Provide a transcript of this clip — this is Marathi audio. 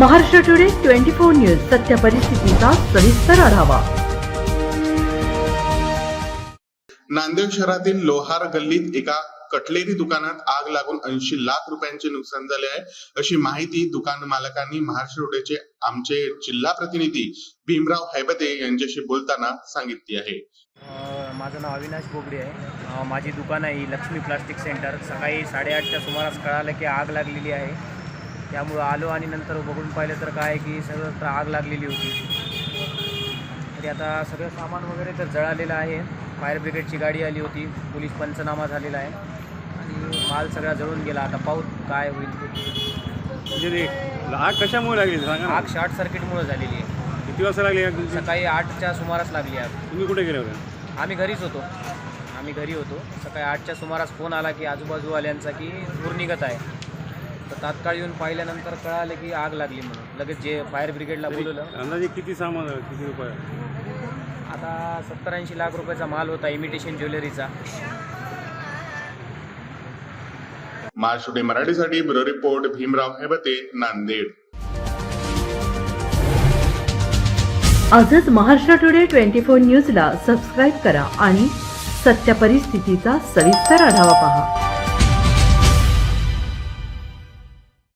Maharashtra today twenty four news सत्य परिस्थितीचा सविस्तर आढावा. नांदेड शहरातील लोहार गल्लीत एका कटलेरी दुकानात आग लागून ऐंशी लाख रुपयांचे नुकसान झाले आहे. अशी माहिती दुकान मालकांनी महाराष्ट्र रोडेचे आमचे जिल्हा प्रतिनिधी भीमराव हैबते यांच्याशी बोलताना सांगितली आहे. माझं नाव अविनाश बोगडे आहे. माझी दुकान आहे ही लक्ष्मी प्लास्टिक सेंटर. सकाळी साडेआठच्या सुमारास कळालं की आग लागलेली आहे. त्यामुळं आलो आणि नंतर बघून पाहिलं तर काय की सर्वत्र आग लागलेली होती. तरी आता सगळं सामान वगैरे तर जळालेलं आहे. फायर ब्रिगेडची गाडी आली होती. पोलीस पंचनामा झालेला आहे. आणि माल सगळा जळून गेला. आता पाहू काय होईल ते. म्हणजे ते आग कशामुळे लागली सांगा. आग शॉर्ट सर्किटमुळे झालेली आहे. किती वाजता लागली सकाळी आठच्या सुमारास लागली आग. तुम्ही कुठे गेले होते? आम्ही घरीच होतो. आम्ही घरी होतो. सकाळी आठच्या सुमारास फोन आला की आजूबाजूवाल्यांचा की पूर निघत आहे. तर तात्काळ येऊन पाहिल्यानंतर कळालं की आग लागली म्हणून. लगेच जे फायर ब्रिगेडला बोलवलं. अंदाजे किती सामान किती रुपये? आता सत्तर ऐंशी लाख रुपयाचा माल होता इमिटेशन ज्वेलरीचा. महाराष्ट्र टुडे मराठीसाठी ब्युरो रिपोर्ट भीमराव हैबते नांदेड. आजच महाराष्ट्र टुडे ट्वेंटी फोर न्यूजला सबस्क्राईब करा आणि सत्य परिस्थितीचा सविस्तर आढावा पहा.